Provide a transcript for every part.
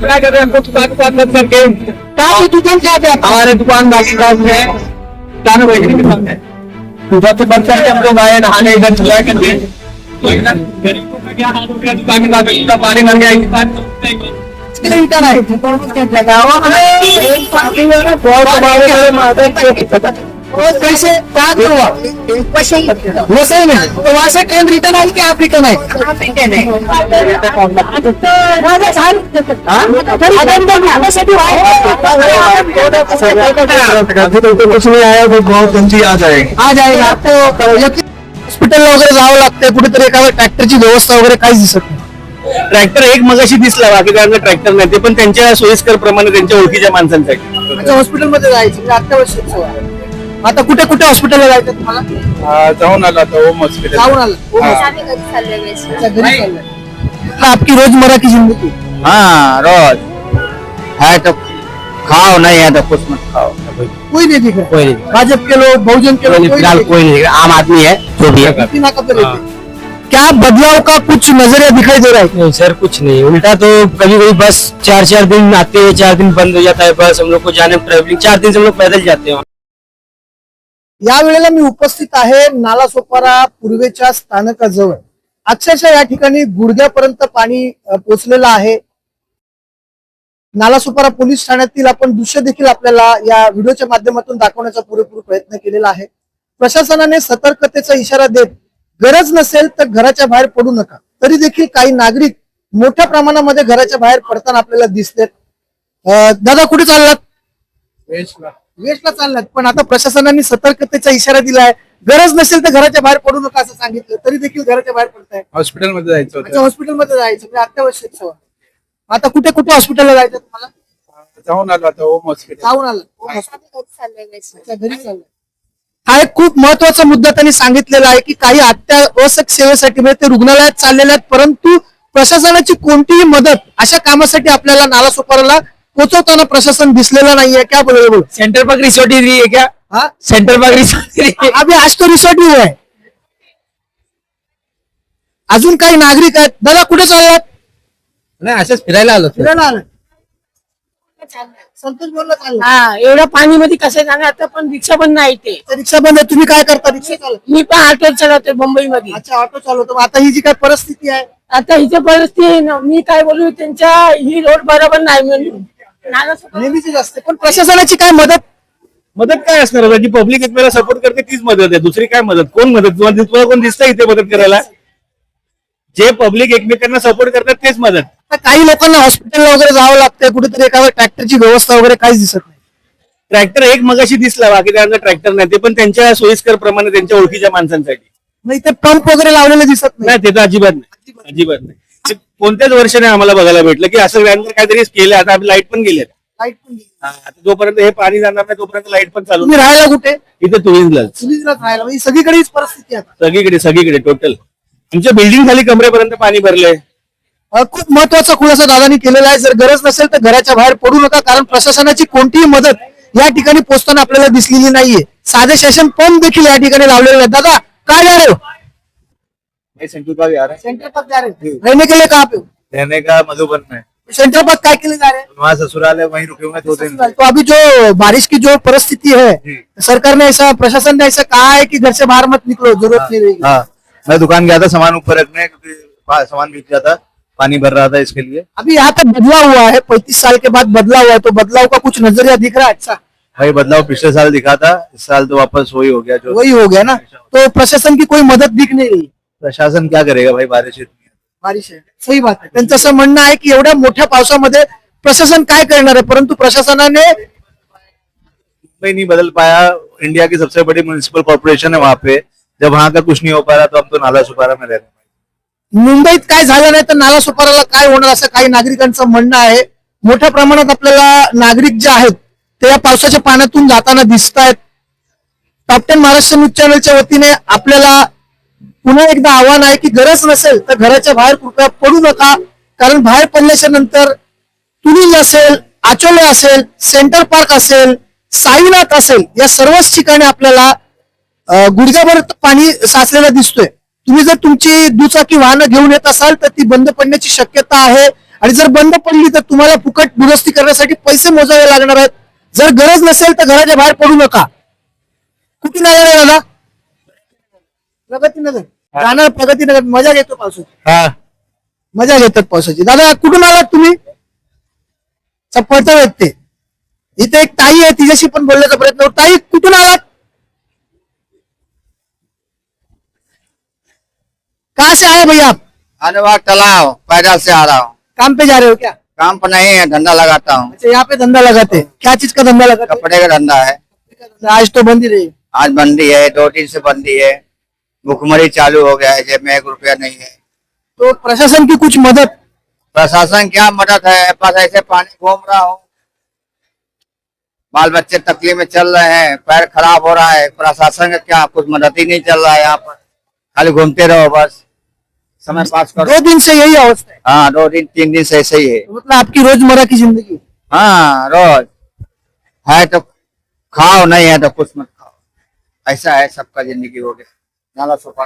क्या कर रहे हैं हमको दुकान दुकान बंद करके। कहाँ दुकान पे आपका? हमारे दुकान बाबूराज है दानो बैठने के सामने सुबह से बंद करके हम लोग आए नहाने इधर चला करके तो इधर गरीबों का क्या हाल हो गया? दुकान के साथ इतना पानी भर गया। इस बार इधर आए बहुत माता के और कैसे कहाँ पे हुआ? वैसे ही नहीं। तो वहाँ से ट्रेन रिटर्न आई कि आप रिटर्न आए तो कुछ नहीं आया तो बहुत जल्दी आ जाएगा। आ जाएगा आपको हॉस्पिटलला वगैरे जावं लागतंय. कुठेतरी एखाद्या ट्रॅक्टरची व्यवस्था वगैरे काहीच दिसत नाही. ट्रॅक्टर एक मगाशी दिसला बाकी काय ट्रॅक्टर नाही. ते पण त्यांच्या सोयीस्कर प्रमाणे त्यांच्या ओळखीच्या माणसांसाठी. हॉस्पिटलमध्ये जायचं. म्हणजे आहे. आता कुठे कुठे हॉस्पिटलला जायचं तुम्हाला? जाऊन आला तो होम हॉस्पिटल जाऊन आलं. हो, आम्ही घरी चाललोय वेस्ट. अच्छा, घरी चाललंय. आपकी रोज़मर्रा की ज़िंदगी? हाँ रोज. है तो खाओ नहीं है तो कुछ मत खाओ. कोई नहीं दिख रहा कोई नहीं. भाजप के लोग बहुजन के लोग कोई नहीं कोई नहीं. आम आदमी है जो भी है। दिख रहा। पे रहते हैं। क्या बदलाव का कुछ नज़रिया दिखाई दे रहा है? नहीं सर कुछ नहीं। उल्टा तो कभी कभी बस चार चार दिन आते हैं चार दिन बंद हो जाता है बस हम लोग को जाने में ट्रेवलिंग चार दिन से हम लोग पैदल जाते हैं। या वेळेला मी उपस्थित आहे नालासोपारा पूर्वेच्या स्थानकाजवळ. अक्षरशः या ठिकाणी गुडघ्यापर्यंत पाणी पोचलेलं आहे. नालासोपारा पोलीस ठाण्यातील आपण दृश्य देखील आपल्याला या व्हिडिओच्या माध्यमातून दाखवण्याचा पुरेपूर प्रयत्न केलेला आहे. प्रशासनाने सतर्कतेचा इशारा देत गरज नसेल तर घराच्या बाहेर पडू नका. तरी देखील काही नागरिक मोठ्या प्रमाणामध्ये घराच्या बाहेर पडताना आपल्याला दिसतात दादा कुठे चाललात? वेस्टला चाललात पण आता प्रशासनाने सतर्कतेचा इशारा दिला आहे गरज नसेल तर घराच्या बाहेर पडू नका असं सांगितलं तरी देखील घराच्या बाहेर पडताय. हॉस्पिटलमध्ये जायचं अच्छा हॉस्पिटलमध्ये जायचं म्हणजे अत्यावश्यक सेवा. आता कुठे कुठे हॉस्पिटलला जायचं तुम्हाला? जाऊन आला तो होम हॉस्पिटल. जाऊन आलं. हो, आम्ही घरी चाललोय वेस्ट. अच्छा, घरी चाललंय. हा एक खूप महत्त्वाचा मुद्दा त्यांनी सांगितलेला आहे की काही अत्यावश्यक सेवेसाठी म्हणजे ते रुग्णालयात चाललेले आहेत परंतु प्रशासनाची कोणतीही मदत अशा कामासाठी आपल्याला नालासोपाराला पोहोचवताना प्रशासन दिसलेलं नाहीये. क्या बोले बोल? सेंटर पर रिसोर्ट ही है क्या? हा? सेंटर पर रिसोर्ट अभी आज तो रिसॉर्ट ही हुआ है अजून काही नागरिक आहेत? दादा कुठे चाललात? नाही असंच फिरायला आलो. फिरायला आलात. संतोष बोलला चालला. हा एवढ्या पाणीमध्ये कसं जाणार? आता पण रिक्षा पण नाही ते तर रिक्षा बंद आहे. तुम्ही काय करता? रिक्षा चालत मी पण ऑटो चालवते मुंबईमध्ये. अच्छा ऑटो चालवतो. मग आता ही जी काय परिस्थिती आहे? आता हिची परिस्थिती आहे ना, मी काय बोलू त्यांच्या ही रोड बरोबर नाही म्हणून. नेहमीचीच असते पण प्रशासनाची काय मदत? मदत काय असणार? आता? जी पब्लिक एकमेकाला सपोर्ट करते तीच मदत आहे. दुसरी काय मदत? कोण मदत? तुम्हाला तुम्हाला कोण दिसतं इथे मदत करायला? जे पब्लिक एकमेकांना सपोर्ट करतात तेच मदत. आता काही लोकांना हॉस्पिटलला वगैरे जावं लागतंय. कुठेतरी एखाद्या ट्रॅक्टरची व्यवस्था वगैरे काहीच दिसत नाही. ट्रॅक्टर एक मगाशी दिसला बाकी काय ट्रॅक्टर नाही. ते पण त्यांच्या सोयीस्कर प्रमाणे त्यांच्या ओळखीच्या माणसांसाठी. मग इथे पंप वगैरे लावलेले दिसत नाही. नाही ते तर अजिबात नाही. अजिबात नाही. कोणत्याच वर्षाने आम्हाला बघायला भेटलं की असं व्यायाम काहीतरी केलं आता आपली लाइट पण गेली लाइट पण गेली. आता जोपर्यंत हे पाणी जाणार नाही तोपर्यंत लाइट पण चालू तुम्ही राहायला कुठे? इथे राहायला. म्हणजे सगळीकडे हीच परिस्थिती आहे आता. सगळीकडे सगळीकडे टोटल आमच्या बिल्डिंग खाली कमरेपर्यंत पाणी भरलंय. अ, खूप महत्त्वाचा खुलासा दादानी केलेला आहे. जर गरज नसेल तर घराच्या बाहेर पडू नका कारण प्रशासनाची कोणतीही मदत या ठिकाणी पोहोचताना आपल्याला दिसलेली नाहीये. साधे सेशन पंप देखील या ठिकाणी लावलेले आहेत दादा काय हो सेंट्रल पार्क आ रहा सेंटर पार्क जा रहे हो? रहने के लिए कहाँ पे रहने का मधुबन में। सेंटर पार्क काय के लिए जा रहे हैं? वहाँ ससुराल है वहीं रुके हुए दो दिन। तो अभी जो बारिश की जो परिस्थिति है सरकार ने ऐसा प्रशासन ने ऐसा कहा है की घर से बाहर मत निकलो ज़रूरत नहीं रहेगी। हाँ मैं दुकान गया था सामान ऊपर रखने क्योंकि सामान बिक गया था पानी भर रहा था इसके लिए। अभी यहाँ पे बदलाव हुआ है पैंतीस साल के बाद बदलाव हुआ है तो बदलाव का कुछ नज़रिया दिख रहा है? अच्छा। भाई बदलाव पिछले साल दिखा था इस साल तो वापस वही हो गया जो वही हो गया ना? तो प्रशासन की कोई मदद दिख नहीं रही? प्रशासन क्या करेगा भाई बारिश इतनी है बारिश आहे सही बात आहे त्यांचं असं म्हणणं आहे की एवढ्या मोठ्या पावसामध्ये प्रशासन काय करणार आहे? परंतु प्रशासनाने मुंबई नहीं बदल पाया। इंडिया की सबसे बड़ी म्यूनिसिपल कॉर्पोरेशन है वहाँ पे। जब वहाँ का कुछ नहीं हो पा रहा तो हम तो नाला सुपारा में रह रहे हैं। मुंबईत काय झालं नाही तर नाला सुपाराला काय होणार असं काही नागरिकांचं म्हणणं आहे. मोठ्या प्रमाणात आपल्याला नागरिक जे आहेत ते या पावसाच्या पाण्यातून जाताना दिसत आहेत टॉप टेन महाराष्ट्र न्यूज चॅनलच्या वतीने आपल्याला पुन्हा एकदा आव्हान आहे की गरज नसेल तर घराच्या बाहेर कृपया पडू नका. कारण बाहेर पडल्याच्या नंतर तुनील असेल आचोले असेल सेंटर पार्क असेल साईनाथ असेल या सर्वच ठिकाणी आपल्याला गुडघ्याभर पाणी साचलेला दिसतोय. तुम्ही जर तुमची दुचाकी वाहनं घेऊन येत असाल तर ती बंद पडण्याची शक्यता आहे. आणि जर बंद पडली तर तुम्हाला फुकट दुरुस्ती करण्यासाठी पैसे मोजावे लागणार आहेत. जर गरज नसेल तर घराच्या बाहेर पडू नका. कुठून आला रे दादा? प्रगतीनगर. जाणार प्रगतीनगर मज़ा घेतो पावसाची. हा. मज़ा घेतात पावसाची. दादा कुठून आलात तुम्ही? चप्पळचं व्यक्ती इथे एक ताई आहे तिच्याशी पण बोलण्याचा प्रयत्न करू. ताई कुठून आलात? कहाँ से आए भैया आप? अनुवाद तालाब पैदल से आ रहा हूँ। काम पे जा रहे हो क्या? काम पर नहीं है धंधा लगाता हूँ। अच्छा यहाँ पे धंधा लगाते हैं। क्या चीज़ का धंधा लगाते कपड़े का धंधा है। आज तो बंद ही रही। आज बंदी है दो दिन से बंदी है। भुखमरी चालू हो गया है जेब में एक रुपया नहीं है। तो प्रशासन की कुछ मदद? प्रशासन क्या मदद है? बस ऐसे पानी घूम रहा हूँ। बाल बच्चे तकलीफ़ में चल रहे हैं पैर खराब हो रहा है। प्रशासन का क्या कुछ मदद ही नहीं चल रहा है यहाँ पर। खाली घूमते रहो बस। समय पास करो। दो दिन से यही अवस्था है। हाँ दो दिन तीन दिन से ऐसे ही है। तो मतलब आपकी रोज़मर्रा की ज़िंदगी? हाँ रोज। है तो खाओ नहीं है तो कुछ मत खाओ। ऐसा है सबका ज़िंदगी हो गया।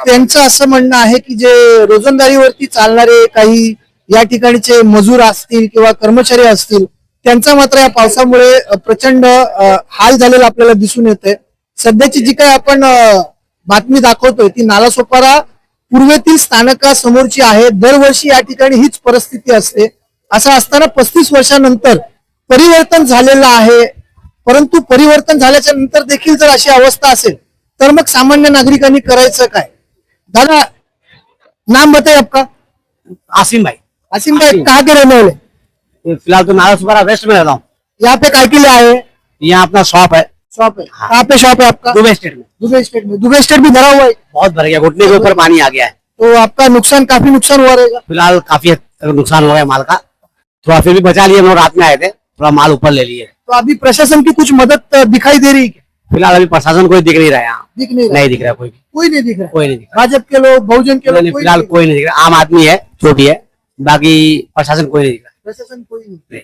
त्यांचं असं म्हणणं आहे की जे रोजंदारीवरती चालणारे काही या ठिकाणचे मजूर असतील किंवा कर्मचारी असतील त्यांचा मात्र या पावसामुळे प्रचंड हाल झालेला आपल्याला दिसून येते सध्याची जी काही आपण बातमी दाखवतोय ती नालासोपारा पूर्वेतील स्थानकासमोरची आहे. दरवर्षी या ठिकाणी हीच परिस्थिती असते. असं असताना पस्तीस वर्षानंतर परिवर्तन झालेलं आहे. परंतु परिवर्तन झाल्याच्यानंतर देखील जर अशी अवस्था असेल तर मग सामान्य नागरिकांनी करायचं काय? दादा नाम बताइए आपका? आसिम भाई आसिम. भाई कहाँ के रहने वाले? ये फिलहाल तो नारासुपारा वेस्ट में रहता हूँ। यहाँ पे काय के लिए आए हैं यहाँ अपना शॉप है। शॉप है। कहाँ पे शॉप है आपका? दुबई स्टेट में। दुबई स्टेट में। दुबई स्टेट भी भरा हुआ है? बहुत भर गया घुटने के ऊपर पानी आ गया है। तो आपका नुकसान काफी नुकसान हुआ रहेगा। फिलहाल काफी नुकसान हो गया माल का। थोड़ा फिर भी बचा लिए हम रात में आए थे। थोड़ा माल ऊपर ले लिए। तो अभी प्रशासन की कुछ मदद दिखाई दे रही है? फिलहाल अभी प्रशासन कोई दिख नहीं रहा है यहाँ। दिख नहीं रहा। नहीं दिख रहा कोई भी। कोई नहीं दिख रहा। कोई नहीं दिख भाजपा के लोग बहुजन के रहा लोग कोई फिलहाल नहीं दिख कोई नहीं दिख रहा। आम आदमी है छोटी है बाकी प्रशासन कोई नहीं दिख रहा। रहा। प्रशासन कोई नहीं। नहीं।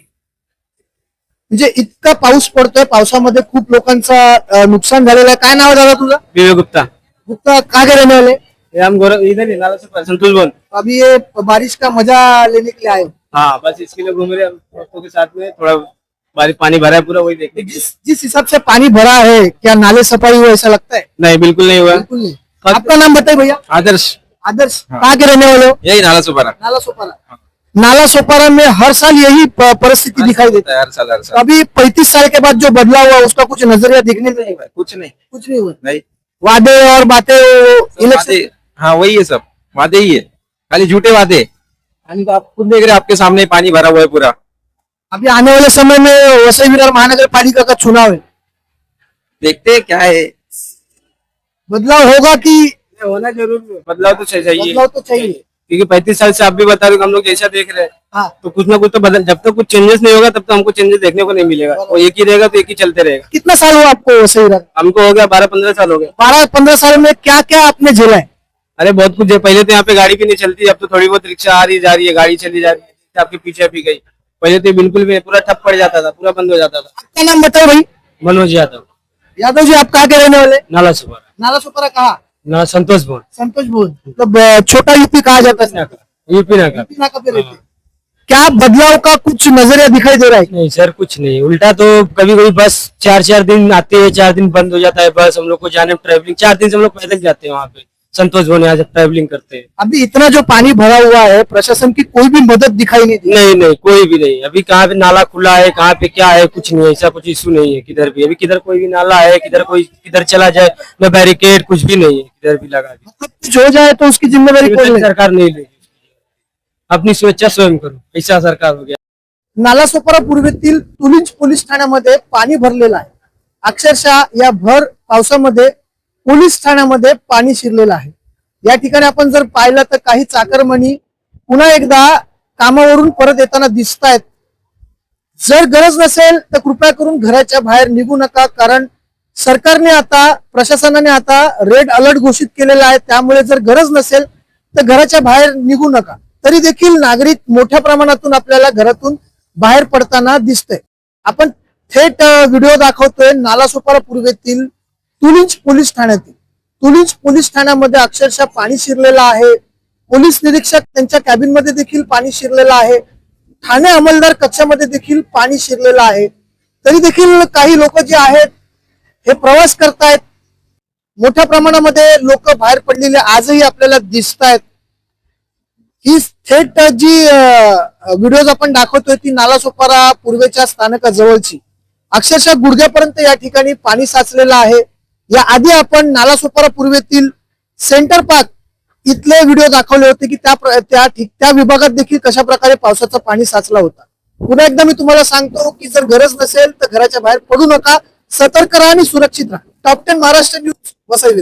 म्हणजे इतका पाऊस पडतोय पावसामध्ये खूप लोकांचा अ, नुकसान झालेलं आहे. काय नाव आहे दादा तुझं? विवेक गुप्ता. गुप्ता के हम इधर ही नाला भवन अभी ये बारिश का मजा लेने के लिए आए हो। हाँ बस इसके लिए घूम रहे हैं हम दोस्तों के साथ में थोड़ा बारिश पानी भरा है पूरा वही देखने के जिस जिस हिसाब से पानी भरा है क्या नाले सफ़ाई हुआ ऐसा लगता है? नहीं बिल्कुल नहीं हुआ। बिल्कुल नहीं। आपका नाम बताइए भैया। आदर्श। आदर्श कहाँ के रहने वाले हो? यही नाला सोपारा। नाला सोपारा। नाला सोपारा में हर साल यही परिस्थिति दिखाई देती है हर साल हर तो अभी पैंतीस साल के बाद जो बदलाव हुआ उसका कुछ नज़रिया दिखने में नहीं हुआ? कुछ नहीं। कुछ नहीं हुआ। नहीं। वादे और बातें इलेक्शन हाँ वही है सब। वादे ही है। खाली झूठे वादे। तो आप खुद देख रहे हैं आपके सामने पानी भरा हुआ है पूरा। अभी आने वाले समय में वसई विरार महानगर पालिका का चुनाव है। देखते हैं क्या है। बदलाव होगा कि होना ज़रूर बदलाव तो चाहिए। बदलाव तो चाहिए। क्योंकि पैंतीस साल से आप भी बता रहे हो हम लोग जैसा देख रहे हैं। हाँ। तो कुछ ना कुछ तो बदल जब तक तो कुछ चेंजेस नहीं होगा तब तक तो हमको चेंजेस देखने को नहीं मिलेगा। वो एक ही रहेगा तो एक ही चलते रहेगा। कितना साल हुआ आपको वसई विरार हमको हो गया बारह पंद्रह साल हो गया बारह पंद्रह साल में क्या क्या आपने झेला है? अरे बहुत कुछ पहले तो यहाँ पे गाड़ी भी नहीं चलती अब तो थोड़ी बहुत रिक्शा आ रही जा रही है गाड़ी चली जा रही है आपके पीछे भी गई। पहले तो बिल्कुल भी पूरा ठप पड़ जाता था पूरा बंद हो जाता था। आपका नाम बताओ भाई। मनोज यादव। यादव जी आप कहाँ के रहने वाले? नाला सुपारा। नाला सुपारा कहा? नाला संतोष भवन। संतोष भवन। मतलब छोटा यूपी कहा जाता है? यूपी नगर यूपी नाका। पे रहते क्या बदलाव का कुछ नज़रिया दिखाई दे रहा है? नहीं सर कुछ नहीं। उल्टा तो कभी कभी बस चार चार दिन आते हैं चार दिन बंद हो जाता है बस हम लोग को जाने ट्रैवलिंग चार दिन से हम लोग पैदल जाते हैं वहाँ पे। संतोष भवन से ट्रैवलिंग करते हैं। अभी इतना जो पानी भरा हुआ है प्रशासन की कोई भी मदद दिखाई नहीं दी। नहीं नहीं कोई भी नहीं। अभी कहाँ पे नाला खुला है कहाँ पे क्या है कुछ नहीं है ऐसा कुछ इशू नहीं है किधर भी। अभी किधर कोई भी नाला है किधर कोई किधर चला जाए न बैरिकेड कुछ भी नहीं है किधर भी लगा मतलब कुछ हो जाए तो उसकी जिम्मेदारी सरकार नहीं लेगी अपनी सुरक्षा स्वयं करो। ऐसा सरकार हो गया। नालासोपारा पूर्वेतील तुलिंज पोलीस ठाण्यामध्ये पाणी भरलेलं आहे. अक्षरशः या भर पावसामध्ये पोलीस ठाण्यामध्ये पाणी शिरलेलं आहे. या ठिकाणी आपण जर पाहिलं तर काही चाकरमणी पुन्हा एकदा कामावरून परत येताना दिसत आहेत जर गरज नसेल तर कृपया करून घराच्या बाहेर निघू नका कारण सरकारने आता प्रशासनाने आता रेड अलर्ट घोषित केलेला आहे. त्यामुळे जर गरज नसेल तर घराच्या बाहेर निघू नका. तरी देखील नागरिक मोठ्या प्रमाणातून आपल्याला घरातून बाहेर पडताना दिसतंय. आपण थेट व्हिडिओ दाखवतोय. नालासोपारा पूर्वेतील तुलिंज पोलीस ठाण्यातील. तुलिंज पोलीस ठाण्यामध्ये अक्षरशः पाणी शिरलेलं आहे. पोलीस निरीक्षक त्यांच्या कॅबिनमध्ये देखील पाणी शिरलेलं आहे. ठाणे अंमलदार कक्षामध्ये देखील पाणी शिरलेलं आहे. तरी देखील काही लोक जे आहेत हे प्रवास करतायत. मोठ्या प्रमाणामध्ये लोक बाहेर पडलेले आजही आपल्याला दिसत आहेत ही थेट जी व्हिडिओज आपण दाखवतोय ती नालासोपारा पूर्वेच्या स्थानकाजवळची. अक्षरशः गुडघ्यापर्यंत या ठिकाणी पाणी साचलेलं आहे. या आधी आपण नालासोपारा पूर्वेतील सेंटर पार्क इथले व्हिडिओ दाखवले होते की त्या त्या त्या विभागात देखील कशा प्रकारे पावसाचं पाणी साचला होता. पुन्हा एकदा मी तुम्हाला सांगतो की जर गरज नसेल तर घराच्या बाहेर पडू नका सतर्क राहा आणि सुरक्षित राहा. Top ten Maharashtra news Vasai